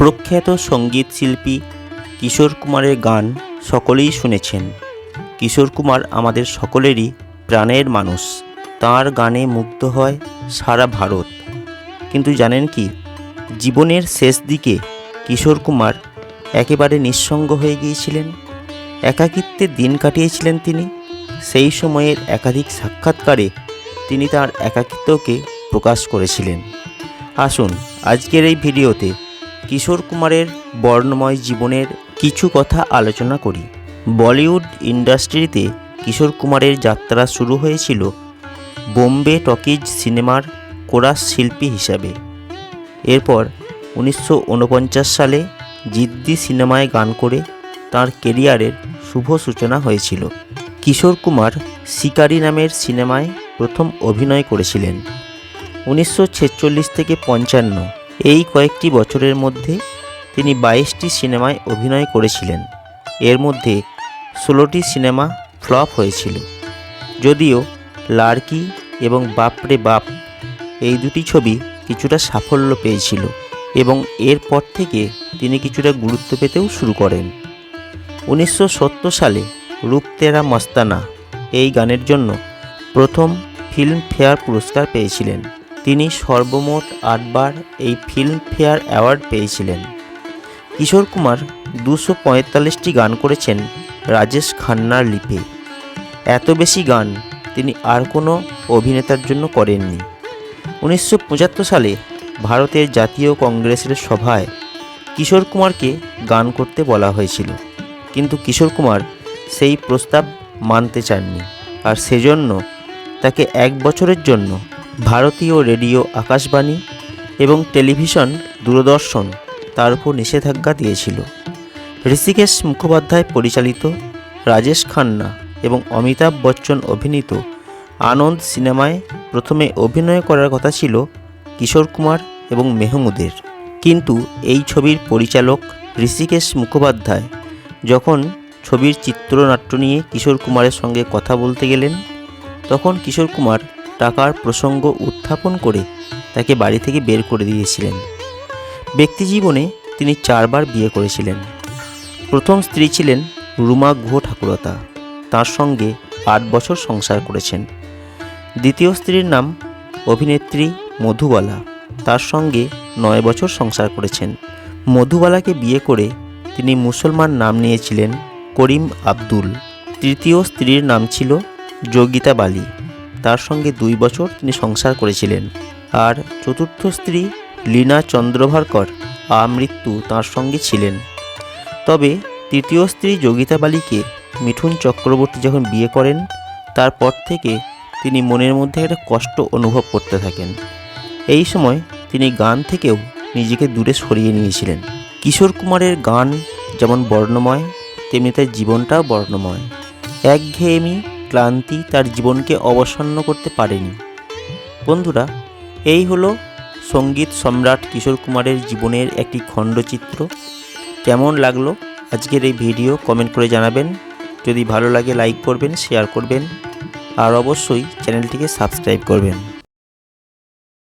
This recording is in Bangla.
প্রখ্যাত সংগীত শিল্পী কিশোর কুমারের গান সকলেই শুনেছেন। কিশোর কুমার আমাদের সকলেরই প্রাণের মানুষ। তার গানে মুগ্ধ হয় সারা ভারত। কিন্তু জানেন কি? জীবনের শেষ দিকে কিশোর কুমার একেবারে নিঃসঙ্গ হয়ে গিয়েছিলেন। একাকিত্বে দিন কাটিয়েছিলেন তিনি। সেই সময়ের একাধিক সাক্ষাৎকারে তিনি তার একাকিত্বকে প্রকাশ করেছিলেন। আসুন আজকের এই ভিডিওতে কিশোর কুমারের বর্ণময় জীবনের কিছু কথা আলোচনা করি। বলিউড ইন্ডাস্ট্রিতে কিশোর কুমারের যাত্রা শুরু হয়েছিল বোম্বে টকিজ সিনেমার কোরাস শিল্পী হিসাবে। এরপর উনিশশো উনপঞ্চাশ সালে জিদ্দি সিনেমায় গান করে তার কেরিয়ারের শুভ সূচনা হয়েছিল। কিশোর কুমার শিকারি নামের সিনেমায় প্রথম অভিনয় করেছিলেন। উনিশশো ছেচল্লিশ থেকে পঞ্চান্ন এই কয়েকটি বছরের মধ্যে তিনি বাইশটি সিনেমায় অভিনয় করেছিলেন। এর মধ্যে ষোলোটি সিনেমা ফ্লপ হয়েছিল। যদিও লাড়কি এবং বাপরে বাপ এই দুটি ছবি কিছুটা সাফল্য পেয়েছিল এবং এরপর থেকে তিনি কিছুটা গুরুত্ব পেতেও শুরু করেন। উনিশশো সত্তর সালে রূপ তেরা মস্তানা এই গানের জন্য প্রথম ফিল্মফেয়ার পুরস্কার পেয়েছিলেন। তিনি সর্বমোট আটবার এই ফিল্মফেয়ার অ্যাওয়ার্ড পেয়েছিলেন। কিশোর কুমার দুশো পঁয়তাল্লিশটি গান করেছেন রাজেশ খান্নার লিপে। এত বেশি গান তিনি আর কোনো অভিনেতার জন্য করেননি। উনিশশো পঁচাত্তর সালে ভারতের জাতীয় কংগ্রেসের সভায় কিশোর কুমারকে গান করতে বলা হয়েছিল। কিন্তু কিশোর কুমার সেই প্রস্তাব মানতে চাননি। আর সেজন্য তাকে এক বছরের জন্য ভারতীয় রেডিও আকাশবাণী এবং টেলিভিশন দূরদর্শন তার উপর নিষেধাজ্ঞা দিয়েছিল। ঋষিকেশ মুখোপাধ্যায় পরিচালিত, রাজেশ খান্না এবং অমিতাভ বচ্চন অভিনীত আনন্দ সিনেমায় প্রথমে অভিনয় করার কথা ছিল কিশোর কুমার এবং মেহমুদের। কিন্তু এই ছবির পরিচালক ঋষিকেশ মুখোপাধ্যায় যখন ছবির চিত্রনাট্য নিয়ে কিশোর কুমারের সঙ্গে কথা বলতে গেলেন, তখন কিশোর কুমার টাকার প্রসঙ্গ উত্থাপন করে তাকে বাড়ি থেকে বের করে দিয়েছিলেন। ব্যক্তিজীবনে তিনি চারবার বিয়ে করেছিলেন। প্রথম স্ত্রী ছিলেন রুমা গুহ ঠাকুরতা। তার সঙ্গে আট বছর সংসার করেছেন। দ্বিতীয় স্ত্রীর নাম অভিনেত্রী মধুবালা। তার সঙ্গে নয় বছর সংসার করেছেন। মধুবালাকে বিয়ে করে তিনি মুসলমান নাম নিয়েছিলেন করিম আব্দুল। তৃতীয় স্ত্রীর নাম ছিল যোগিতা বালি। তার সঙ্গে দুই বছর তিনি সংসার করেছিলেন। আর চতুর্থ স্ত্রী লীনা চন্দ্রভারকর আমৃত্যু তার সঙ্গে ছিলেন। তবে তৃতীয় স্ত্রী যোগিতা বালিকে মিঠুন চক্রবর্তী যখন বিয়ে করেন, তারপর থেকে তিনি মনের মধ্যে একটা কষ্ট অনুভব করতে থাকেন। এই সময় তিনি গান থেকেও নিজেকে দূরে সরিয়ে নিয়েছিলেন। কিশোর কুমারের গান যেমন বর্ণময়, তেমনি তার জীবনটাও বর্ণময়। একঘেয়েমি ক্লান্তি তার জীবনকে অবসন্ন করতে পারেনি। বন্ধুরা, এই হলো সংগীত সম্রাট কিশোর কুমারের জীবনের একটি খণ্ডচিত্র। কেমন লাগল আজকের এই ভিডিও কমেন্ট করে জানাবেন। যদি ভালো লাগে, লাইক করবেন, শেয়ার করবেন। আর অবশ্যই চ্যানেলটিকে সাবস্ক্রাইব করবেন।